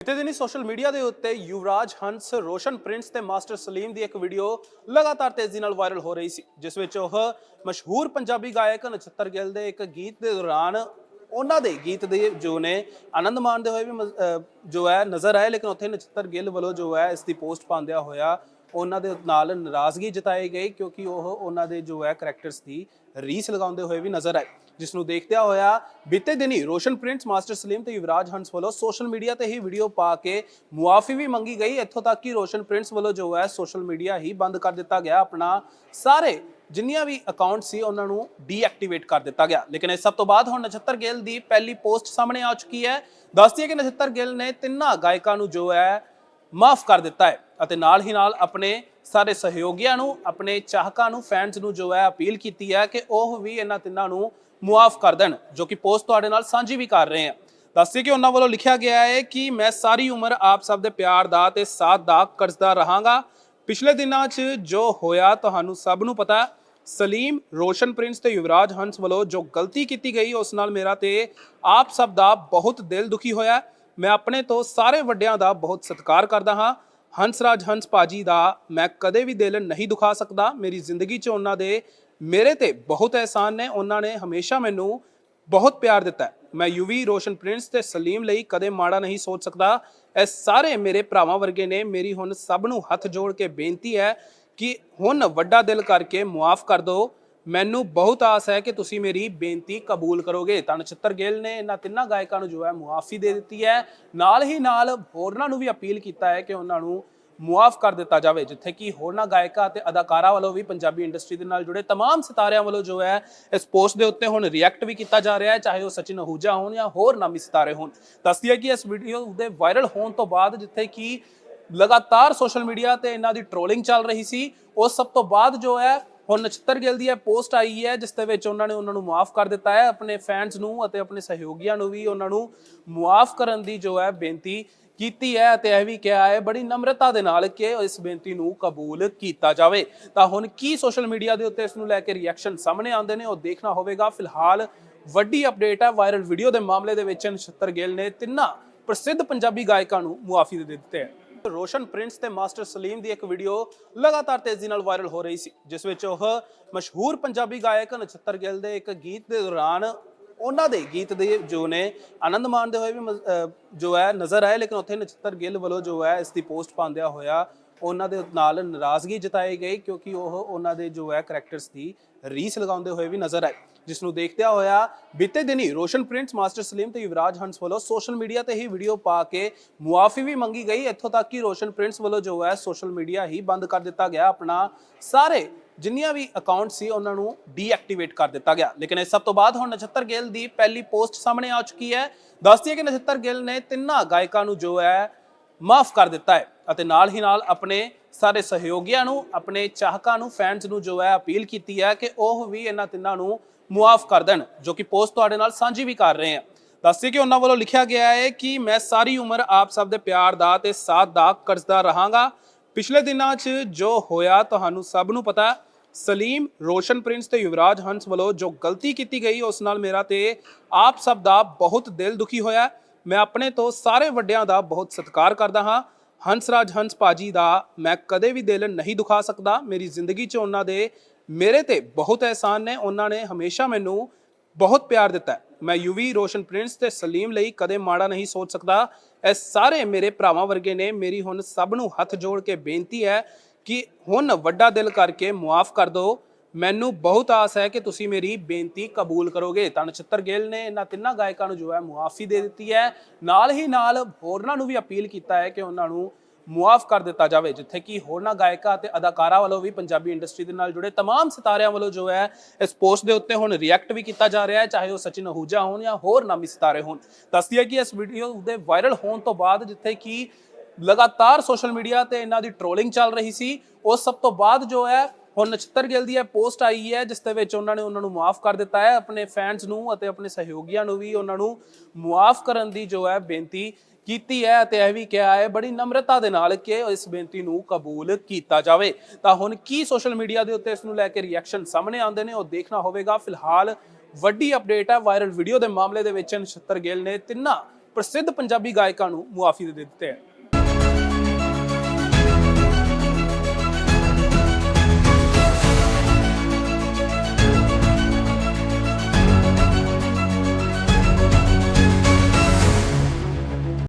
ਬੀਤੇ ਦਿਨੀ social media ਦੇ ਉੱਤੇ ਯੁਵਰਾਜ ਹੰਸ, ਰੋਸ਼ਨ ਪ੍ਰਿੰਸ ਤੇ ਮਾਸਟਰ ਸਲੀਮ ਦੀ ਇੱਕ ਵੀਡੀਓ ਲਗਾਤਾਰ ਤੇਜ਼ੀ ਨਾਲ ਵਾਇਰਲ ਹੋ ਰਹੀ ਸੀ, ਜਿਸ ਵਿੱਚ ਉਹ ਮਸ਼ਹੂਰ ਪੰਜਾਬੀ ਗਾਇਕ ਨਛੱਤਰ ਗਿੱਲ ਦੇ ਇੱਕ ਗੀਤ ਦੇ ਦੌਰਾਨ ਉਹਨਾਂ ਦੇ ਗੀਤ ਦੇ ਜੋ ਨੇ ਆਨੰਦ ਮਾਣਦੇ ਹੋਏ ਵੀ ਜੋ ਹੈ ਨਜ਼ਰ ਆਏ, ਲੇਕਿਨ ਉੱਥੇ ਨਛੱਤਰ ਗਿੱਲ ਵੱਲੋਂ ਜੋ ਹੈ ਇਸ ਦੀ ਪੋਸਟ ਪਾਉਂਦਿਆਂ ਹੋਇਆ ਉਹਨਾਂ ਦੇ ਨਾਲ ਨਾਰਾਜ਼ਗੀ ਜਤਾਈ ਗਈ, ਕਿਉਂਕਿ ਉਹ ਉਹਨਾਂ ਦੇ ਜੋ ਹੈ ਕੈਰੈਕਟਰਸ ਦੀ ਰੀਸ ਲਗਾਉਂਦੇ ਹੋਏ ਵੀ ਨਜ਼ਰ ਆਏ। ਜਿਸ ਨੂੰ ਦੇਖਦਿਆਂ ਹੋਇਆ ਬੀਤੇ ਦਿਨੀ ਰੋਸ਼ਨ ਪ੍ਰਿੰਟਸ, ਮਾਸਟਰ ਸਲੀਮ ਤੇ ਯੁਵਰਾਜ ਹੰਸ ਵੱਲੋਂ ਸੋਸ਼ਲ ਮੀਡੀਆ ਤੇ ਹੀ ਵੀਡੀਓ ਪਾ ਕੇ ਮੁਆਫੀ ਵੀ ਮੰਗੀ ਗਈ। ਇੱਥੋਂ ਤੱਕ ਕਿ ਰੋਸ਼ਨ ਪ੍ਰਿੰਟਸ ਵੱਲੋਂ ਜੋ ਹੈ ਸੋਸ਼ਲ ਮੀਡੀਆ ਹੀ ਬੰਦ ਕਰ ਦਿੱਤਾ ਗਿਆ। ਆਪਣਾ ਸਾਰੇ ਜਿੰਨੀਆਂ ਵੀ ਅਕਾਊਂਟ ਸੀ, ਉਹਨਾਂ ਨੂੰ ਡੀਐਕਟੀਵੇਟ ਕਰ ਦਿੱਤਾ ਗਿਆ। ਲੇਕਿਨ ਇਸ ਸਭ ਤੋਂ ਬਾਅਦ ਹੁਣ ਨਛੱਤਰ ਗਿੱਲ ਦੀ ਪਹਿਲੀ ਪੋਸਟ ਸਾਹਮਣੇ ਆ ਚੁੱਕੀ ਹੈ। ਦੱਸਦੀ ਹੈ ਕਿ ਨਛੱਤਰ ਗਿੱਲ ਨੇ ਤਿੰਨਾਂ ਗਾਇਕਾਂ ਨੂੰ ਜੋ ਹੈ ਮਾਫ ਕਰ ਦਿੱਤਾ ਹੈ ਅਤੇ ਨਾਲ ਹੀ ਨਾਲ ਆਪਣੇ ਸਾਰੇ ਸਹਿਯੋਗੀਆਂ ਨੂੰ, ਆਪਣੇ ਚਾਹਕਾਂ ਨੂੰ ਫੈਨਸ ਨੂੰ ਜੋ ਹੈ ਅਪੀਲ ਕੀਤੀ ਹੈ ਕਿ ਉਹ ਵੀ ਇਹਨਾਂ ਤਿੰਨਾਂ ਨੂੰ ਮੁਆਫ ਕਰ ਦੇਣ, ਜੋ ਕਿ ਪੋਸਟ ਤੁਹਾਡੇ ਨਾਲ ਸਾਂਝੀ ਵੀ ਕਰ ਰਹੇ ਹਾਂ। ਦੱਸਦੇ ਕਿ ਉਹਨਾਂ ਵੱਲੋਂ ਲਿਖਿਆ ਗਿਆ ਹੈ ਕਿ ਮੈਂ ਸਾਰੀ ਉਮਰ ਆਪ ਸਭ ਦੇ ਪਿਆਰ ਦਾ ਤੇ ਸਾਥ ਦਾ ਕਰਜ਼ਦਾਰ ਰਹਾਂਗਾ। ਪਿਛਲੇ ਦਿਨਾਂ 'ਚ ਜੋ ਹੋਇਆ, ਤੁਹਾਨੂੰ ਸਭ ਨੂੰ ਪਤਾ, ਸਲੀਮ ਰੋਸ਼ਨ ਪ੍ਰਿੰਸ ਤੇ ਯੁਵਰਾਜ ਹੰਸ ਵੱਲੋਂ ਜੋ ਗਲਤੀ ਕੀਤੀ ਗਈ, ਉਸ ਨਾਲ ਮੇਰਾ ਤੇ ਆਪ ਸਭ ਦਾ ਬਹੁਤ ਦਿਲ ਦੁਖੀ ਹੋਇਆ। ਮੈਂ ਆਪਣੇ ਤੋਂ ਸਾਰੇ ਵੱਡਿਆਂ ਦਾ ਬਹੁਤ ਸਤਿਕਾਰ ਕਰਦਾ ਹਾਂ। ਹੰਸਰਾਜ ਹੰਸ ਪਾਜੀ ਦਾ ਮੈਂ ਕਦੇ ਵੀ ਦਿਲ ਨਹੀਂ ਦੁਖਾ ਸਕਦਾ। ਮੇਰੀ ਜ਼ਿੰਦਗੀ 'ਚ ਉਹਨਾਂ ਦੇ ਮੇਰੇ ਤੇ ਬਹੁਤ ਅਹਿਸਾਨ ਨੇ, ਉਹਨਾਂ ਨੇ ਹਮੇਸ਼ਾ ਮੈਨੂੰ ਬਹੁਤ ਪਿਆਰ ਦਿੱਤਾ ਮੈਂ ਯੂਵੀ ਰੋਸ਼ਨ ਪ੍ਰਿੰਸ ਤੇ ਸਲੀਮ ਲਈ ਕਦੇ ਮਾੜਾ ਨਹੀਂ ਸੋਚ ਸਕਦਾ। ਇਹ ਸਾਰੇ ਮੇਰੇ ਭਰਾਵਾਂ ਵਰਗੇ ਨੇ। ਮੇਰੀ ਹੁਣ ਸਭ ਨੂੰ ਹੱਥ ਜੋੜ ਕੇ ਬੇਨਤੀ ਹੈ ਕਿ ਹੁਣ ਵੱਡਾ ਦਿਲ ਕਰਕੇ ਮੁਆਫ ਕਰ ਦਿਓ। ਮੈਨੂੰ ਬਹੁਤ ਆਸ ਹੈ ਕਿ ਤੁਸੀਂ ਮੇਰੀ ਬੇਨਤੀ ਕਬੂਲ ਕਰੋਗੇ। ਤਾਂ ਨਛੱਤਰ ਗਿੱਲ ਨੇ ਇਹਨਾਂ ਤਿੰਨਾਂ ਗਾਇਕਾਂ ਨੂੰ ਜੋ ਹੈ ਮੁਆਫੀ ਦੇ ਦਿੱਤੀ ਹੈ। ਨਾਲ ਹੀ ਨਾਲ ਹੋਰਨਾਂ ਨੂੰ ਵੀ ਅਪੀਲ ਕੀਤਾ ਹੈ ਕਿ ਉਹਨਾਂ ਨੂੰ ਮੁਆਫ ਕਰ ਦਿੱਤਾ ਜਾਵੇ ਜਿੱਥੇ ਕਿ ਹੋਰਨਾਂ ਗਾਇਕਾਂ ਅਤੇ ਅਦਾਕਾਰਾਂ ਵੱਲੋਂ ਵੀ ਪੰਜਾਬੀ ਇੰਡਸਟਰੀ ਦੇ ਨਾਲ ਜੁੜੇ तमाम ਸਿਤਾਰਿਆਂ ਵੱਲੋਂ ਜੋ ਹੈ ਇਸ ਪੋਸਟ ਦੇ ਉੱਤੇ ਹੁਣ ਰਿਐਕਟ ਵੀ ਕੀਤਾ ਜਾ ਰਿਹਾ ਹੈ ਚਾਹੇ ਉਹ ਸਚਿਨ ਅਹੂਜਾ ਹੋਣ ਜਾਂ ਹੋਰ ਨਾਮੀ ਸਿਤਾਰੇ ਹੋਣ ਦੱਸਦੀ ਹੈ ਕਿ ਇਸ ਵੀਡੀਓ ਦੇ ਵਾਇਰਲ ਹੋਣ ਤੋਂ ਬਾਅਦ ਜਿੱਥੇ ਕਿ ਲਗਾਤਾਰ ਸੋਸ਼ਲ ਮੀਡੀਆ ਤੇ ਇਹਨਾਂ ਦੀ ਟ੍ਰੋਲਿੰਗ ਚੱਲ ਰਹੀ ਸੀ ਉਸ ਸਭ ਤੋਂ ਬਾਅਦ ਜੋ ਹੈ ਹੁਣ ਨਛੱਤਰ ਗਿੱਲ ਦੀ ਇਹ ਪੋਸਟ ਆਈ ਹੈ ਜਿਸ ਦੇ ਵਿੱਚ ਉਹਨਾਂ ਨੇ ਉਹਨਾਂ ਨੂੰ ਮਾਫ ਕਰ ਦਿੱਤਾ ਹੈ ਆਪਣੇ ਫੈਨਸ ਨੂੰ ਅਤੇ ਆਪਣੇ ਸਹਿਯੋਗੀਆਂ ਨੂੰ ਵੀ ਉਹਨਾਂ ਨੂੰ ਮੁਆਫ ਕਰਨ ਦੀ ਜੋ ਹੈ ਬੇਨਤੀ ਕੀਤੀ ਹੈ ਅਤੇ ਇਹ ਵੀ ਕਿਹਾ ਹੈ, ਬੜੀ ਨਮਰਤਾ ਦੇ ਨਾਲ ਕਿ ਇਸ ਬੇਨਤੀ ਨੂੰ ਕਬੂਲ ਕੀਤਾ ਜਾਵੇ। ਤਾਂ ਹੁਣ ਕੀ ਸੋਸ਼ਲ ਮੀਡੀਆ ਦੇ ਉੱਤੇ ਇਸ ਨੂੰ ਲੈ ਕੇ ਰਿਐਕਸ਼ਨ ਸਾਹਮਣੇ ਆਉਂਦੇ ਨੇ, ਉਹ ਦੇਖਣਾ ਹੋਵੇਗਾ। ਫਿਲਹਾਲ ਵੱਡੀ ਅਪਡੇਟ ਹੈ ਵਾਇਰਲ ਵੀਡੀਓ ਦੇ ਮਾਮਲੇ ਦੇ ਵਿੱਚ ਨਛੱਤਰ ਗਿੱਲ ਨੇ ਤਿੰਨਾਂ ਪ੍ਰਸਿੱਧ ਪੰਜਾਬੀ ਗਾਇਕਾਂ ਨੂੰ ਮੁਆਫੀ ਦੇ ਦਿੱਤੇ ਹੈ। ਰੋਸ਼ਨ ਪ੍ਰਿੰਸ ਤੇ ਮਾਸਟਰ ਸਲੀਮ ਦੀ ਇੱਕ ਵੀਡੀਓ ਲਗਾਤਾਰ ਤੇਜ਼ੀ ਨਾਲ ਵਾਇਰਲ ਹੋ ਰਹੀ ਸੀ, ਜਿਸ ਵਿੱਚ ਉਹ ਮਸ਼ਹੂਰ ਪੰਜਾਬੀ ਗਾਇਕ ਨਛੱਤਰ ਗਿੱਲ ਦੇ ਇੱਕ ਗੀਤ ਦੇ ਦੌਰਾਨ ਉਹਨਾਂ ਦੇ ਗੀਤ ਦੇ ਜੋ ਨੇ ਆਨੰਦ ਮਾਣਦੇ ਹੋਏ ਵੀ ਜੋ ਹੈ ਨਜ਼ਰ ਆਏ, ਲੇਕਿਨ ਉੱਥੇ ਨਛੱਤਰ ਗਿੱਲ ਵੱਲੋਂ ਜੋ ਹੈ ਇਸ ਦੀ ਪੋਸਟ ਪਾਉਂਦਿਆਂ ਹੋਇਆ ਉਹਨਾਂ ਦੇ ਨਾਲ ਨਾਰਾਜ਼ਗੀ ਜਤਾਈ ਗਈ, ਕਿਉਂਕਿ ਉਹ ਉਹਨਾਂ ਦੇ ਜੋ ਹੈ ਕੈਰੈਕਟਰਸ ਦੀ ਰੀਸ ਲਗਾਉਂਦੇ ਹੋਏ ਵੀ ਨਜ਼ਰ ਆਏ। ਜਿਸ ਨੂੰ ਦੇਖਦਿਆਂ ਹੋਇਆ ਬੀਤੇ ਦਿਨੀ ਰੋਸ਼ਨ ਪ੍ਰਿੰਟਸ ਮਾਸਟਰ ਸਲੀਮ ਤੇ ਯੁਵਰਾਜ ਹੰਸ ਵੱਲੋਂ ਸੋਸ਼ਲ ਮੀਡੀਆ ਤੇ ਹੀ ਵੀਡੀਓ ਪਾ ਕੇ ਮੁਆਫੀ ਵੀ ਮੰਗੀ ਗਈ। ਇੱਥੋਂ ਤੱਕ ਕਿ ਰੋਸ਼ਨ ਪ੍ਰਿੰਟਸ ਵੱਲੋਂ ਜੋ ਹੈ ਸੋਸ਼ਲ ਮੀਡੀਆ ਹੀ ਬੰਦ ਕਰ ਦਿੱਤਾ ਗਿਆ। ਆਪਣਾ ਸਾਰੇ ਜਿੰਨੀਆਂ ਵੀ ਅਕਾਊਂਟ ਸੀ, ਉਹਨਾਂ ਨੂੰ ਡੀਐਕਟੀਵੇਟ ਕਰ ਦਿੱਤਾ ਗਿਆ। ਲੇਕਿਨ ਇਸ ਸਭ ਤੋਂ ਬਾਅਦ ਹੁਣ ਨਛੱਤਰ ਗਿੱਲ ਦੀ ਪਹਿਲੀ ਪੋਸਟ ਸਾਹਮਣੇ ਆ ਚੁੱਕੀ ਹੈ। ਦੱਸਦੀ ਹੈ ਕਿ ਨਛੱਤਰ ਗਿੱਲ ਨੇ ਤਿੰਨਾਂ ਗਾਇਕਾਂ ਨੂੰ ਜੋ ਹੈ, ਮਾਫ ਕਰ ਦਿੱਤਾ ਹੈ ਅਤੇ ਨਾਲ ਹੀ ਨਾਲ ਆਪਣੇ ਸਾਰੇ ਸਹਿਯੋਗੀਆਂ ਨੂੰ, ਆਪਣੇ ਚਾਹਕਾਂ ਨੂੰ ਫੈਨਸ ਨੂੰ ਜੋ ਹੈ, ਅਪੀਲ ਕੀਤੀ ਹੈ ਕਿ ਉਹ ਵੀ ਇਹਨਾਂ ਤਿੰਨਾਂ ਨੂੰ ਮੁਆਫ ਕਰ ਦੇਣ, ਜੋ ਕਿ ਪੋਸਟ ਤੁਹਾਡੇ ਨਾਲ ਸਾਂਝੀ ਵੀ ਕਰ ਰਹੇ ਹਾਂ। ਦੱਸਦੇ ਕਿ ਉਹਨਾਂ ਵੱਲੋਂ ਲਿਖਿਆ ਗਿਆ ਹੈ ਕਿ ਮੈਂ ਸਾਰੀ ਉਮਰ ਆਪ ਸਭ ਦੇ ਪਿਆਰ ਦਾ ਤੇ ਸਾਥ ਦਾ ਕਰਜ਼ਦਾਰ ਰਹਾਂਗਾ। ਪਿਛਲੇ ਦਿਨਾਂ 'ਚ ਜੋ ਹੋਇਆ, ਤੁਹਾਨੂੰ ਸਭ ਨੂੰ ਪਤਾ ਸਲੀਮ ਰੋਸ਼ਨ ਪ੍ਰਿੰਸ ਤੇ ਯੁਵਰਾਜ ਹੰਸ ਵੱਲੋਂ ਜੋ ਗਲਤੀ ਕੀਤੀ ਗਈ, ਉਸ ਨਾਲ ਮੇਰਾ ਤੇ ਆਪ ਸਭ ਦਾ ਬਹੁਤ ਦਿਲ ਦੁਖੀ ਹੋਇਆ। ਮੈਂ ਆਪਣੇ ਤੋਂ ਸਾਰੇ ਵੱਡਿਆਂ ਦਾ ਬਹੁਤ ਸਤਿਕਾਰ ਕਰਦਾ ਹਾਂ। ਹੰਸਰਾਜ ਹੰਸ ਪਾਜੀ ਦਾ ਮੈਂ ਕਦੇ ਵੀ ਦਿਲ ਨਹੀਂ ਦੁਖਾ ਸਕਦਾ। ਮੇਰੀ ਜ਼ਿੰਦਗੀ 'ਚ ਉਹਨਾਂ ਦੇ ਮੇਰੇ ਤੇ ਬਹੁਤ ਅਹਿਸਾਨ ਨੇ। ਉਹਨਾਂ ਨੇ ਹਮੇਸ਼ਾ ਮੈਨੂੰ ਬਹੁਤ ਪਿਆਰ ਦਿੱਤਾ ਮੈਂ ਯੂਵੀ ਰੋਸ਼ਨ ਪ੍ਰਿੰਸ ਤੇ ਸਲੀਮ ਲਈ ਕਦੇ ਮਾੜਾ ਨਹੀਂ ਸੋਚ ਸਕਦਾ। ਇਹ ਸਾਰੇ ਮੇਰੇ ਭਰਾਵਾਂ ਵਰਗੇ ਨੇ। ਮੇਰੀ ਹੁਣ ਸਭ ਨੂੰ ਹੱਥ ਜੋੜ ਕੇ ਬੇਨਤੀ ਹੈ ਕਿ ਹੁਣ ਵੱਡਾ ਦਿਲ ਕਰਕੇ ਮੁਆਫ ਕਰ ਦਿਓ ਮੈਨੂੰ ਬਹੁਤ ਆਸ ਹੈ ਕਿ ਤੁਸੀਂ ਮੇਰੀ ਬੇਨਤੀ ਕਬੂਲ ਕਰੋਗੇ ਤਾਂ ਨਛੱਤਰ ਗਿੱਲ ਨੇ ਇਹਨਾਂ ਤਿੰਨਾਂ ਗਾਇਕਾਂ ਨੂੰ ਜੋ ਹੈ ਮੁਆਫੀ ਦੇ ਦਿੱਤੀ ਹੈ ਨਾਲ ਹੀ ਨਾਲ ਹੋਰਨਾਂ ਨੂੰ ਵੀ ਅਪੀਲ ਕੀਤਾ ਹੈ ਕਿ ਉਹਨਾਂ ਨੂੰ ਮੁਆਫ ਕਰ ਦਿੱਤਾ ਜਾਵੇ ਜਿੱਥੇ ਕਿ ਹੋਰਨਾਂ ਗਾਇਕਾਂ ਅਤੇ ਅਦਾਕਾਰਾਂ ਵੱਲੋਂ ਵੀ ਪੰਜਾਬੀ ਇੰਡਸਟਰੀ ਦੇ ਨਾਲ ਜੁੜੇ तमाम ਸਿਤਾਰਿਆਂ ਵੱਲੋਂ ਜੋ ਹੈ ਇਸ ਪੋਸਟ ਦੇ ਉੱਤੇ ਹੁਣ ਰਿਐਕਟ ਵੀ ਕੀਤਾ ਜਾ ਰਿਹਾ ਹੈ ਚਾਹੇ ਉਹ ਸਚਿਨ ਅਹੂਜਾ ਹੋਣ ਜਾਂ ਹੋਰ ਨਾਮੀ ਸਿਤਾਰੇ ਹੋਣ ਦੱਸਦੀ ਹੈ ਕਿ ਇਸ ਵੀਡੀਓ ਦੇ ਵਾਇਰਲ ਹੋਣ ਤੋਂ ਬਾਅਦ ਜਿੱਥੇ ਕਿ ਲਗਾਤਾਰ ਸੋਸ਼ਲ ਮੀਡੀਆ ਤੇ ਇਹਨਾਂ ਦੀ ਟ੍ਰੋਲਿੰਗ ਚੱਲ ਰਹੀ ਸੀ। ਉਸ ਸਭ ਤੋਂ ਬਾਅਦ ਜੋ ਹੈ, ਹੁਣ ਨਛੱਤਰ ਗਿੱਲ ਦੀ ਇਹ ਪੋਸਟ ਆਈ ਹੈ, ਜਿਸ ਦੇ ਵਿੱਚ ਉਹਨਾਂ ਨੇ ਉਹਨਾਂ ਨੂੰ ਮਾਫ ਕਰ ਦਿੱਤਾ ਹੈ। ਆਪਣੇ ਫੈਨਸ ਨੂੰ ਅਤੇ ਆਪਣੇ ਸਹਿਯੋਗੀਆਂ ਨੂੰ ਵੀ ਉਹਨਾਂ ਨੂੰ ਮੁਆਫ ਕਰਨ ਦੀ ਜੋ ਹੈ ਬੇਨਤੀ ਕੀਤੀ ਹੈ ਅਤੇ ਇਹ ਵੀ ਕਿਹਾ ਹੈ, ਬੜੀ ਨਮਰਤਾ ਦੇ ਨਾਲ ਕਿ ਇਸ ਬੇਨਤੀ ਨੂੰ ਕਬੂਲ ਕੀਤਾ ਜਾਵੇ। ਤਾਂ ਹੁਣ ਕੀ ਸੋਸ਼ਲ ਮੀਡੀਆ ਦੇ ਉੱਤੇ ਇਸ ਨੂੰ ਲੈ ਕੇ ਰਿਐਕਸ਼ਨ ਸਾਹਮਣੇ ਆਉਂਦੇ ਨੇ, ਉਹ ਦੇਖਣਾ ਹੋਵੇਗਾ। ਫਿਲਹਾਲ ਵੱਡੀ ਅਪਡੇਟ ਹੈ ਵਾਇਰਲ ਵੀਡੀਓ ਦੇ ਮਾਮਲੇ ਦੇ ਵਿੱਚ ਨਛੱਤਰ ਗਿੱਲ ਨੇ ਤਿੰਨਾਂ ਪ੍ਰਸਿੱਧ ਪੰਜਾਬੀ ਗਾਇਕਾਂ ਨੂੰ ਮੁਆਫੀ ਦੇ ਦਿੱਤੇ ਹੈ।